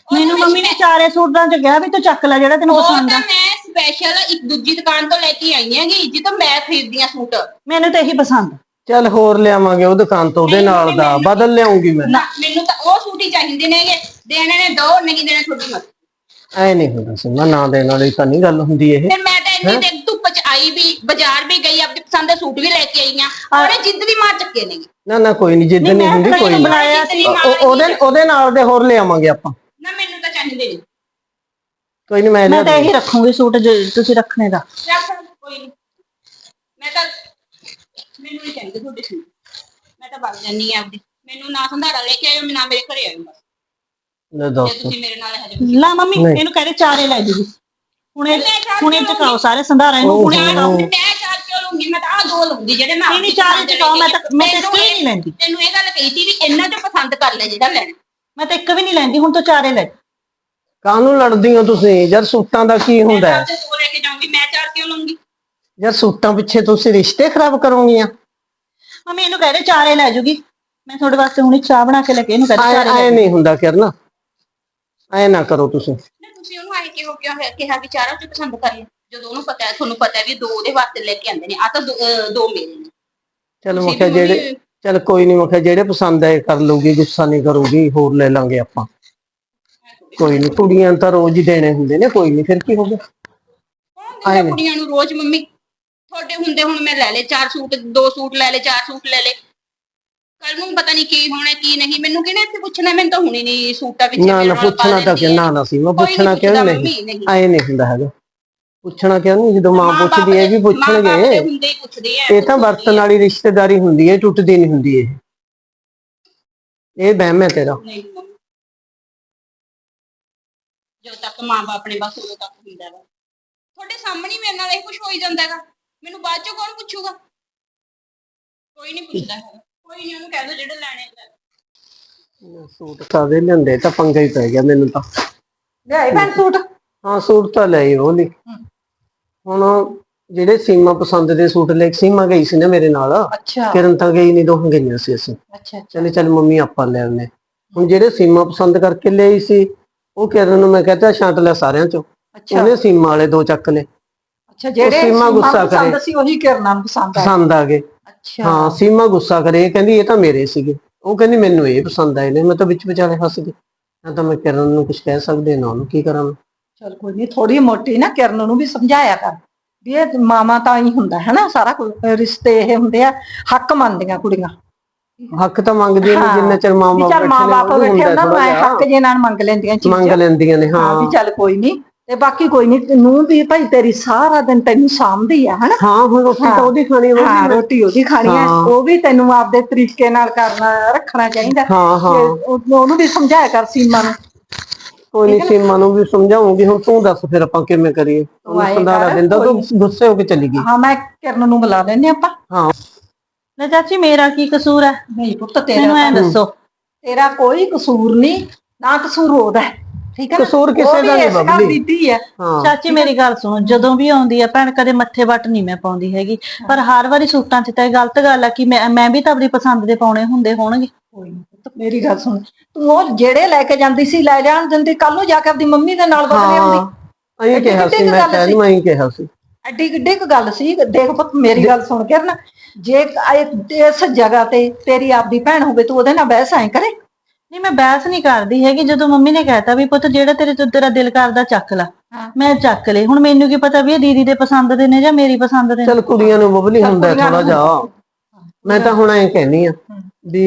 ਉਹ ਮੈਨੂੰ ਤਾਂ ਮੰਮੀ ਨੇ ਚਾਰੇ ਸੂਟਾਂ ਚ ਕਿਹਾ ਵੀ ਤੂੰ ਚੱਕ ਲੈ ਜਿਹੜਾ ਤੈਨੂੰ ਉਹ ਪਸੰਦ ਤਾਂ ਆ। ਮੈਂ ਸਪੈਸ਼ਲ ਇੱਕ ਦੂਜੀ ਦੁਕਾਨ ਤੋਂ ਲੈ ਕੇ ਆਈ ਹੈਗੀ ਜਿੱਥੋਂ ਮੈਂ ਖਰੀਦਦੀ ਆ ਸੂਟ। ਮੈਨੂੰ ਤਾਂ ਇਹੀ ਪਸੰਦ ਚੱਲ ਹੋਰ ਲਿਆਵਾਂਗੇ ਉਹ ਦੁਕਾਨ ਤੋਂ ਉਹਦੇ ਨਾਲ ਦਾ ਬਦਲ ਲਿਆਉਂਗੀ ਮੈਂ। ਨਾ ਮੈਨੂੰ ਤਾਂ ਉਹ ਸੂਟ ਹੀ ਚਾਹੀਦੇ ਨੇਗੇ ਦੇਣੇ ਨੇ ਦੋ ਨਹੀਂ ਦੇਣੇ ਤੁਹਾਡੀ ਮਰਜ਼ੀ ਐ ਨਹੀਂ ਹੁੰਦਾ ਸੀ ਮੈਂ ਨਾ ਦੇਣ ਵਾਲੀ ਤਾਂ ਨਹੀਂ ਗੱਲ ਹੁੰਦੀ ਇਹ। ਫਿਰ ਮੈਂ ਤਾਂ ਇੰਨੀ ਦੇਰ ਧੁੱਪ ਚ ਆਈ ਵੀ ਬਾਜ਼ਾਰ ਵੀ ਗਈ ਆਪਣੀ ਪਸੰਦ ਦੇ ਸੂਟ ਵੀ ਲੈ ਕੇ ਆਈ ਆ ਉਹਨੇ ਜਿੱਦ ਦੀ ਮਾਰ ਚੱਕੇ ਨੇਗੇ। ਨਾ ਨਾ ਕੋਈ ਨਹੀਂ ਜਿੱਦ ਨਹੀਂ, ਹੁੰਦੀ ਕੋਈ ਨਹੀਂ। ਉਹ- ਮਾਰ ਉਹਦੇ ਉਹਦੇ ਨਾਲ ਦੇ ਹੋਰ ਲਿਆਵਾਂਗੇ ਆਪਾਂ। ਨਾ ਮੈਨੂੰ ਤਾਂ ਚਾਹੀਦੇ ਨਹੀਂ ਕੋਈ ਨਹੀਂ ਮੈਂ ਮੈਂ ਲਿਆ ਤਾਂ ਇਹੀ ਦੂੰਗੀ। ਰੱਖੂੰਗੀ ਸੂਟ ਜੇ ਤੁਸੀਂ ਰੱਖਣੇ ਦਾ। ਰੱਖ ਕੋਈ ਨਹੀਂ। ਮੈਂ ਤਾਂ ਮੈਨੂੰ ਨਹੀਂ ਚਾਹੀਦੇ ਤੁਹਾਡੇ ਸੂਟ ਮੈਂ ਤਾਂ ਵਗ ਜਾਨੀ ਆ ਆਪਦੀ। ਮੈਨੂੰ ਨਾ ਸੰਧਾਰਾ ਲੈ ਕੇ ਆਇਓ ਨਾ ਮੇਰੇ ਘਰੇ ਆਇਓ ਬਸ। ਲੈ ਜੇ ਦੱਸ ਤੁਸੀਂ ਮੇਰੇ ਨਾਲ ਹਜੇ ਲਾ ਮੰਮੀ ਨਹੀਂ। ਇਹਨੂੰ ਕਹਦੇ ਚਾਰੇ ਲੈ ਜੂਗੀ ਹੁਣੇ ਲੈ ਹੁਣੇ ਚਕਾਓ ਸਾਰੇ ਸੰਧਾਰਾ ਇਹਨੂੰ ਹੁਣੇ ਹੋ। ਚਕਾਓ ਮੈਂ ਚਾਰ ਕਿਉਂ ਲੂੰਗੀ ਮੈਂ ਤਾਂ ਆ ਦੋ ਲੂੰਗੀ ਜਿਹੜੇ ਮੈਂ ਨਹੀਂ ਨਹੀਂ ਚਾਰੇ ਚਕਾਓ ਮੈਂ ਤਾਂ ਮੈਂ ਤਾਂ ਇੱਕ ਵੀ ਨਹੀਂ ਲੈਂਦੀ। ਤੈਨੂੰ ਇਹ ਗੱਲ ਕਹੀ ਸੀ ਵੀ ਇਹਨਾਂ ਚੋਂ ਪਸੰਦ ਕਰ ਲੈ ਜਿਹੜਾ ਲੈਣਾ। ਮੈਂ ਤਾਂ ਇੱਕ ਵੀ ਨਹੀਂ ਲੈਂਦੀ ਹੁਣ ਤੋਂ ਚਾਰੇ ਲੈ। ਕਾਹਨੂੰ ਲੜਦੀ ਹੋ ਤੁਸੀਂ? ਯਾਰ ਸੂਟਾਂ ਦਾ ਕੀ ਹੁੰਦਾ? ਮੈਂ ਹੈ ਤਾਂ ਦੋ ਲੈ ਕੇ ਜਾਊਂਗੀ ਮੈਂ ਚਾਰ ਕਿਉਂ ਲੂੰਗੀ ਯਾਰ ਸੂਟਾਂ ਪਿੱਛੇ ਤੁਸੀਂ ਰਿਸ਼ਤੇ ਖਰਾਬ ਕਰੋਗੀਆਂ। ਮੰਮੀ ਇਹਨੂੰ ਕਹਦੇ ਚਾਰੇ ਲੈ ਜੂਗੀ। ਮੈਂ ਤੁਹਾਡੇ ਵਾਸਤੇ ਹੁਣੇ ਚਾਹ ਬਣਾ ਕੇ ਲੈ ਕੇ ਇਹਨੂੰ ਕਹਦੇ ਐ ਚਾਰੇ ਲੈ ਐ ਜੂਗੀ। ਨਹੀਂ ਹੁੰਦਾ ਕਿਰਨ। ਐ ਨਾ ਕਰੋ ਤੁਸੀਂ। ਨਾ ਤੁਸੀਂ ਉਹਨੂੰ ਆਏ ਕਿਉਂ ਕਿਹਾ ਹੋਇਆ ਕਿਹਾ ਵੀ ਚਾਰਾਂ ਚੋਂ ਪਸੰਦ ਕਰ ਲੈ ਜਦੋਂ ਉਹਨੂੰ ਪਤਾ ਹੈ ਤੁਹਾਨੂੰ ਪਤਾ ਹੈ ਵੀ ਦੋ ਉਹਦੇ ਵਾਸਤੇ ਲੈ ਕੇ ਆਂਦੇ ਨੇ ਆ ਤਾਂ ਦੋ ਅਹ ਦੋ ਮੇਰੇ ਨੇ ਚਲ ਮੈਂ ਤੁਸੀਂ ਕਿਹਾ ਵੀ ਜਿਹੜੇ ਮੰਮੀ- ਚਲ ਕੋਈ ਨਹੀਂ ਮੈਂ ਕਿਹਾ ਜਿਹੜੇ ਪਸੰਦ ਆਏ ਕਰ ਲੂਗੀ ਗੁੱਸਾ ਨਹੀਂ ਕਰੂਗੀ ਹੋਰ ਲੈ ਲਾਂਗੇ ਆਪਾਂ। ਕੋਈ ਨਹੀਂ ਕੁੜੀਆਂ ਨੂੰ ਤਾਂ ਰੋਜ਼ ਹੀ ਦੇਣੇ ਹੁੰਦੇ ਨੇ ਕੋਈ ਨਹੀਂ ਫਿਰ ਕੀ ਹੋ ਗਿਆ? ਆਏ ਨੇ। ਕੁੜੀਆਂ ਨੂੰ ਰੋਜ਼ ਮੰਮੀ? ਤੁਹਾਡੇ ਹੁੰਦੇ ਹੁਣ ਮੈਂ ਲੈ ਲੇ ਚਾਰ ਸੂਟ ਦੋ ਸੂਟ ਲੈ ਲੇ ਚਾਰ ਸੂਟ ਲੈ ਲੇ ਕੱਲ ਨੂੰ ਪਤਾ ਨਹੀਂ ਕੀ ਹੋਣਾ ਕੀ ਨਹੀਂ। ਮੈਨੂੰ ਕਿਹਨੇ ਇੱਥੇ ਪੁੱਛਣਾ? ਮੈਨੂੰ ਤਾਂ ਹੁਣੀ ਨਹੀਂ ਸੂਟਾਂ ਵਿੱਚ ਨਾ ਨਾ ਪੁੱਛਣਾ ਤਾਂ ਕਿ ਨਾ ਨਾ ਸੀ। ਮੈਂ ਪੁੱਛਣਾ ਕਿਉਂ ਨਹੀਂ? ਨਹੀਂ ਐ ਨਹੀਂ ਹੁੰਦਾ ਹੈਗਾ। ਪੁੱਛਣਾ ਕਿਉਂ ਨਹੀਂ? ਜਦੋਂ ਮਾਂ ਪੁੱਛਦੀ ਹੈ ਵੀ ਪੁੱਛਣਗੇ। ਇਹ ਤਾਂ ਵਰਤਨ ਵਾਲੀ ਰਿਸ਼ਤੇਦਾਰੀ ਹੁੰਦੀ ਹੈ ਟੁੱਟਦੀ ਨਹੀਂ ਹੁੰਦੀ ਇਹ। ਇਹ ਵਹਿਮ ਹੈ ਤੇਰਾ। ਜਦੋਂ ਤੱਕ ਮਾਂ-ਬਾਪ ਨੇ ਬਸ ਉਦੋਂ ਤੱਕ ਹੁੰਦਾ ਵਾ। ਤੁਹਾਡੇ ਸਾਹਮਣੇ ਮੇਰੇ ਨਾਲ ਇਹ ਕੁਝ ਹੋਈ ਜਾਂਦਾ ਹੈਗਾ। ਮੈਨੂੰ ਬਾਅਦ ਚੋਂ ਕੌਣ ਪੁੱਛੂਗਾ? ਕੋਈ ਨਹੀਂ ਪੁੱਛਦਾ ਹੈਗਾ। ਕੋਈ ਨਹੀਂ ਉਹਨੂੰ ਕਹਿ ਦੋ ਜਿਹੜੇ ਲੈਣੇ ਲੈ ਲਓ। ਸੂਟ ਸਾਦੇ ਲਿਆਂਦੇ ਤਾਂ ਪੰਗਾ ਹੀ ਪੈ ਗਿਆ ਮੈਨੂੰ ਤਾਂ। ਲਿਆਏ ਭੈਣ ਸੂਟ? ਹਾਂ ਸੂਟ ਤਾਂ ਲੈ ਉਹ ਲਈ ਹੁਣ ਜਿਹੜੇ ਸੀਮਾ ਪਸੰਦ ਦੇ ਸੂਟ ਲੈ ਕੇ ਸੀਮਾ ਗਈ ਸੀ ਨਾ ਮੇਰੇ ਨਾਲ ਅੱਛਾ। ਕਿਰਨ ਤਾਂ ਗਈ ਨਹੀਂ ਦੋਹਾਂ ਗਈਆਂ ਸੀ ਅਸੀਂ। ਅੱਛਾ ਚਲੇ ਚੱਲ ਮੰਮੀ ਆਪਾਂ ਲੈ ਆਉਂਦੇ। ਹੁਣ ਜਿਹੜੇ ਸੀਮਾ ਪਸੰਦ ਕਰਕੇ ਲਈ ਸੀ ਉਹ ਕਿਰਨ ਨੂੰ ਮੈਂ ਕਹਤਾ ਛਾਂਟ ਲੈ ਸਾਰਿਆਂ ਚੋਂ। ਅੱਛਾ। ਉਹਨੇ ਸੀਮਾ ਵਾਲੇ ਦੋ ਚੱਕ ਲਏ। ਅੱਛਾ ਜਿਹੜੇ ਸੀਮਾ ਗੁੱਸਾ ਕਰੇ। ਸੀ ਉਹੀ ਕਿਰਨਾਂ ਨੂੰ ਪਸੰਦ ਆਇਆ ਪਸੰਦ ਆ ਗਏ। ਅੱਛਾ। ਹਾਂ ਸੀਮਾ ਗੁੱਸਾ ਕਰੇ। ਕਹਿੰਦੀ ਇਹ ਤਾਂ ਮੇਰੇ ਸੀਗੇ। ਉਹ ਕਹਿੰਦੀ ਮੈਨੂੰ ਇਹ ਪਸੰਦ ਆਏ ਨੇ। ਮੈਂ ਤਾਂ ਵਿੱਚ ਵਿਚਾਲੇ ਫਸ ਗਈ। ਨਾ ਤਾਂ ਮੈਂ ਕਿਰਨ ਨੂੰ ਕੁਝ ਕਹਿ ਸਕਦੇ ਨਾ ਉਹਨੂੰ ਕੀ ਕਰਾਂ ਮੈਂ। ਚਲ ਕੋਈ ਨਹੀਂ ਥੋੜੀ ਮੋਟੀ ਨਾ ਕਿਰਨ ਨੂੰ ਵੀ ਸਮਝਾਇਆ ਕਰ। ਵੀ ਇਹ ਮਾਮਾ ਤਾਂ ਹੀ ਹੁੰਦਾ ਹੈ ਨਾ ਸਾਰਾ ਰਿਸ਼ਤੇ ਇਹ ਹੁੰਦੇ ਆ ਹੱਕ ਮੰਨਦੀਆਂ ਕੁੜੀਆਂ। ਹੱਕ ਤਾਂ ਮੰਗਦੀ ਨਹੀਂ ਹਾਂ। ਜਿੰਨਾ ਚਿਰ ਮਾਂ ਮਾਂ ਬਾਪ ਬੈਠੇ ਨੇ ਹੁੰਦਾ ਨੂੰ ਥੋੜ੍ਹਾ ਹੱਕ ਜੇ ਨਾਲ ਮੰਗ ਲੈਂਦੀਆਂ ਜਿਹਾ। ਮੰਗ ਚੀਜ਼ਾਂ। ਲੈਂਦੀਆਂ ਨੇ ਹਾਂ ਵੀ ਚੱਲ ਕੋਈ ਨਹੀਂ ਤੇ ਬਾਕੀ ਕੋਈ ਨਹੀਂ ਨੂੰ ਵੀ ਭਾਈ ਤੇਰੀ ਸਾਰਾ ਦਿਨ ਤੈਨੂੰ ਸਾਂਭਦੀ ਆ ਹਨਾ? ਹਾਂ ਹੁਣ ਰੋਟੀ ਤਾਂ। ਉਹਦੀ ਖਾਣੀ ਹੋਊਗੀ ਹਾਂ ਮੈਂ। ਰੋਟੀ ਉਹਦੀ ਖਾਣੀ ਹੈ ਹਾਂ। ਉਹ ਵੀ ਤੈਨੂੰ ਆਪਦੇ ਤਰੀਕੇ ਨਾਲ ਕਰਨਾ ਰੱਖਣਾ ਚਾਹੀਦਾ। ਹਾਂ ਹਾਂ। ਤੇ ਉਹ- ਉਹਨੂੰ ਵੀ ਸਮਝਾਇਆ ਕਰ ਸੀਮਾ ਨੂੰ। ਕੋਈ ਨਹੀਂ ਸੀਮਾ ਨੂੰ ਵੀ ਸਮਝਾਉਂਗੀ ਹੁਣ ਤੂੰ ਦੱਸ ਫਿਰ ਆਪਾਂ ਕਿਵੇਂ ਕਰੀਏ? ਉਹਨੂੰ ਸੰਧਾਰਾ ਦਿੰਦਾ ਤੂੰ ਗੁੱਸੇ ਹੋ ਕੇ ਚਲੀ ਗਈ। ਹਾਂ ਮੈਂ ਕਿਰਨ ਨੂੰ ਬੁਲਾ ਲੈਂਦੇ ਆਪਾਂ। ਹਾਂ। ਲੈ ਚਾਚੀ ਮੇਰਾ ਕੀ ਕਸੂਰ ਹੈ? ਨਹੀਂ ਪੁੱਤ ਮੈਨੂੰ ਤੇਰਾ ਦੱਸੋ ਤੇਰਾ ਕੋਈ ਕਸੂਰ ਨਹੀਂ ਨਾ ਕਸੂਰ ਉਹਦਾ ਹੈ। ਠੀਕ ਹੈ ਨਾ? ਕਸੂਰ ਕਿਸੇ ਉਹ ਵੀ ਦਾ ਨਹੀਂ ਇਸ ਘਰ ਬਬਲੀ। ਦੀ ਧੀ ਹੈ। ਹਾਂ। ਚਾਚੀ ਮੇਰੀ ਗੱਲ ਸੁਣੋ ਜਦੋਂ ਵੀ ਆਉਂਦੀ ਆ ਭੈਣ ਕਦੇ ਮੱਥੇ ਵੱਟ ਨਹੀਂ ਮੈਂ ਪਾਉਂਦੀ ਹੈਗੀ। ਪਰ ਹਰ ਵਾਰੀ ਸੂਟਾਂ 'ਚ ਤਾਂ ਇਹ ਗਲਤ ਗੱਲ ਆ ਕਿ ਮੈਂ ਮੈਂ ਵੀ ਤਾਂ ਆਪਣੀ ਪਸੰਦ ਦੇ ਪਾਉਣੇ ਹੁੰਦੇ ਹੋਣਗੇ। ਕੋਈ ਨੀ ਪੁੱਤ ਮੇਰੀ ਗੱਲ ਸੁਣ। ਤੂੰ ਉਹ ਜਿਹੜੇ ਲੈ ਕੇ ਜਾਂਦੀ ਸੀ ਲੈ ਜਾਣ ਦਿੰਦੀ ਕੱਲ ਨੂੰ ਜਾ ਕੇ ਆਪਦੀ ਮੰਮੀ ਦੇ ਨਾਲ ਬਦਲੇ ਆਉਂਦੀ। ਹਾਂ ਐਡੀ ਕਿਹਾ ਸੀ ਮੈਂ ਕਹਿ ਸੀ? ਨੂੰ ਅਹੀਂ ਕਿਹਾ ਸੀ। ਐਡੀ ਕਿੱਡੀ ਕੁ ਗੱਲ ਸੀ। ਦੇਖ ਪੁੱਤ ਮੇਰੀ ਗੱਲ ਸੁਣ ਕੇ ਨਾ ਜੇ ਇਹ- ਇਸ ਜਗ੍ਹਾ ਤੇ ਤੇਰੀ ਆਪਦੀ ਭੈਣ ਹੋਵੇ ਤੂੰ ਉਹਦੇ ਨਾਲ ਬਹਿਸ ਐ ਕਰੇ? ਨਹੀਂ ਮੈਂ ਬਹਿਸ ਨਹੀਂ ਕਰਦੀ ਹੈਗੀ। ਜਦੋਂ ਮੰਮੀ ਨੇ ਕਹਿਤਾ ਵੀ ਪੁੱਤ ਜਿਹੜਾ ਤੇਰੇ ਤੋਂ ਤੇਰਾ ਦਿਲ ਕਰਦਾ ਚੱਕ ਲੈ। ਹਾਂ। ਮੈਂ ਚੱਕ ਲਏ। ਹੁਣ ਮੈਨੂੰ ਕੀ ਪਤਾ ਵੀ ਇਹ ਦੀਦੀ ਦੇ ਪਸੰਦ ਦੇ ਨੇ ਜਾਂ ਮੇਰੀ ਪਸੰਦ ਦੇ ਨੇ। ਚਲ ਕੁੜੀਆਂ ਨੂੰ ਬਬਲੀ ਹੁੰਦਾ ਕੁੜੀਆਂ ਥੋੜਾ ਨੂੰ ਜਿਹਾ। ਮੈਂ ਤਾਂ ਹੁਣ ਐਂ ਕਹਿਨੀ ਆ ਵੀ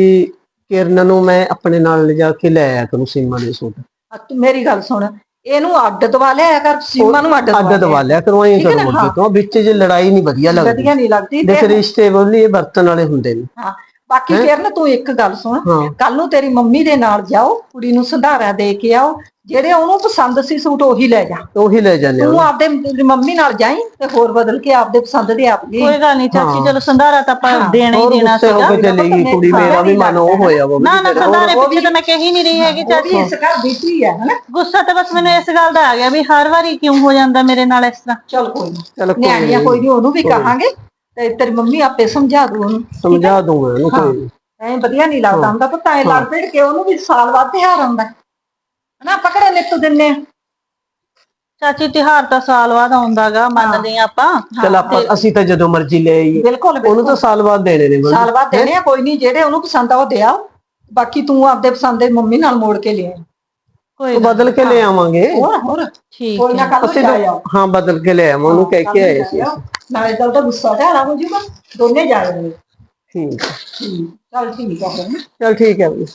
ਕਿਰਨ ਨੂੰ ਮੈਂ ਆਪਣੇ ਨਾਲ ਲਿਜਾ ਕੇ ਲੈ ਆਇਆ ਕਰੂੰ ਸੀਮਾ ਦੇ ਸੂਟ। ਆ ਤੂੰ ਮੇਰੀ ਗੱਲ ਸੁਣ। ਇਹਨੂੰ ਅੱਡ ਦਵਾ ਲਿਆ ਕਰ ਸੀਮਾ ਨੂੰ ਅੱਡ ਅੱਡ ਦਵਾ ਲਿਆ। ਕਰੂੰ ਐਂ ਠੀਕ ਹੈ ਨਾ? ਤੋਂ। ਵਿੱਚ ਜੇ ਲੜਾਈ ਨਹੀਂ ਵਧੀਆ ਲੱਗਦੀ। ਵਧੀਆ ਨਹੀਂ ਲੱਗਦੀ ਦੇਖ ਤੇ ਰਿਸ਼ਤੇ ਬੋਲੀ ਇਹ ਵਰਤਨ ਵਾਲੇ ਹੁੰਦੇ ਨੇ। ਹਾਂ। ਬਾਕੀ? ਫਿਰ ਨਾ ਤੂੰ ਇੱਕ ਗੱਲ ਸੁਣ ਕੱਲ ਨੂੰ ਤੇਰੀ ਮੰਮੀ ਦੇ ਨਾਲ ਜਾਓ ਕੁੜੀ ਨੂੰ ਸੰਧਾਰਾ ਦੇ ਕੇ ਆਓ ਜਿਹੜੇ ਉਹਨੂੰ ਪਸੰਦ ਸੀ ਸੂਟ ਉਹੀ ਲੈ ਜਾ। ਉਹੀ ਲੈ ਜਾਂਦੇ ਤੂੰ ਆਪਦੇ ਮੰਮੀ ਨਾਲ ਜਾਈ ਤੇ ਹੋਰ ਬਦਲ ਕੇ ਆਪਦੇ ਪਸੰਦ ਦੇ ਆਪ ਲਈ ਕੋਈ ਗੱਲ ਨਹੀਂ ਚਾਚੀ। ਚਲੋ ਸੰਧਾਰਾ ਤਾਂ ਆਪਾਂ ਦੇਣਾ ਹੀ ਹੋਰ ਦੇਣਾ ਸੀਗਾ। ਕੇ ਚਲੇਗੀ ਕੁੜੀ ਮੇਰਾ ਵੀ ਮਨ ਉਹ ਹੋਇਆ ਵਾ ਨਾ ਨਾ ਸੰਧਾਰੇ ਪਿੱਛੇ ਤਾਂ ਮੈਂ ਕਹੀ ਨਹੀਂ ਰਹੀ ਹੈਗੀ ਚਾਚੀ। ਇਸ ਘਰ ਦੀ ਧੀ ਹੈ ਹਨਾ? ਗੁੱਸਾ ਤਾਂ ਬਸ ਮੈਨੂੰ ਇਸ ਗੱਲ ਦਾ ਆ ਗਿਆ ਵੀ ਹਰ ਵਾਰੀ ਕਿਉਂ ਹੋ ਜਾਂਦਾ ਮੇਰੇ ਨਾਲ ਇਸ ਤਰ੍ਹਾਂ। ਚਲ ਕੋਈ ਨੀ। ਚਲ ਕੋਈ ਨਿਆਣੀਆਂ ਨੀ, ਕੋਈ ਨਹੀਂ ਉਹਨੂੰ ਵੀ ਕਹਾਂਗੇ। ਤੇ ਤੇਰੀ ਮੰਮੀ ਆਪੇ ਸਮਝਾ ਦੂ ਉਹਨੂੰ। ਸਮਝਾ ਦੂੰਗਾ ਉਹਨੂੰ ਕੋਈ। ਨੀ। ਐ ਵਧੀਆ ਨਹੀਂ ਲੱਗਦਾ ਹੁੰਦਾ ਪਤਾ ਐ ਲੜ ਪੜ ਕੇ ਉਹਨੂੰ ਵੀ ਸਾਲ ਬਾਅਦ ਤਿਉਹਾਰ ਆਉਂਦਾ। ਹੈ। ਹਨਾ ਪਕੜੇ ਨਿੱਤ ਦਿੰਨੇ ਆ? ਚਾਚੀ ਤਿਹਾਰ ਤਾਂ ਸਾਲ ਬਾਅਦ ਆਉਂਦਾਗਾ ਮੰਨਦੇ ਆ ਆਪਾਂ। ਚੱਲ ਆਪਾਂ ਅਸੀਂ ਤਾਂ ਜਦੋਂ ਮਰਜ਼ੀ ਲੈ ਆਈਏ। ਬਿਲਕੁਲ ਉਹਨੂੰ ਤਾਂ ਸਾਲ ਬਾਅਦ ਦੇਣੇ ਨੇ। ਸਾਲ ਬਾਅਦ ਦੇਣੇ ਆ ਕੋਈ ਨਹੀਂ ਜਿਹੜੇ ਉਹਨੂੰ ਪਸੰਦ ਆ ਉਹ ਦੇ ਆ ਬਾਕੀ ਤੂੰ ਆਪਦੇ ਪਸੰਦ ਦੇ ਮੰਮੀ ਨਾਲ ਮੋੜ ਕੇ ਲੈ ਆਈ। ਕੋਈ ਉਹ ਬਦਲ ਕੇ ਲੈ ਆਵਾਂਗੇ ਹੋਰ ਹੋਰ ਠੀਕ ਕੋਈ ਨਾ ਕੱਲ ਅਸੀਂ ਨੂੰ ਤਾਂ- ਜਾਇਆ ਹਾਂ ਬਦਲ ਕੇ ਲੈ ਆਵਾਂ ਉਹਨੂੰ ਕਹਿ ਕੇ ਆਏ ਸੀ ਅਸੀਂ। ਨਾਲੇ ਤਾਂ ਉਹਦਾ ਗੁੱਸਾ ਝਾੜਾ ਹੋ ਜੂਗਾ ਦੋਨੇ ਜਾਣਗੇ ਠੀਕ ਹੈ। ਚਲ ਠੀਕ ਆ ਫਿਰ ਚੱਲ ਠੀਕ ਹੈ ਬਈ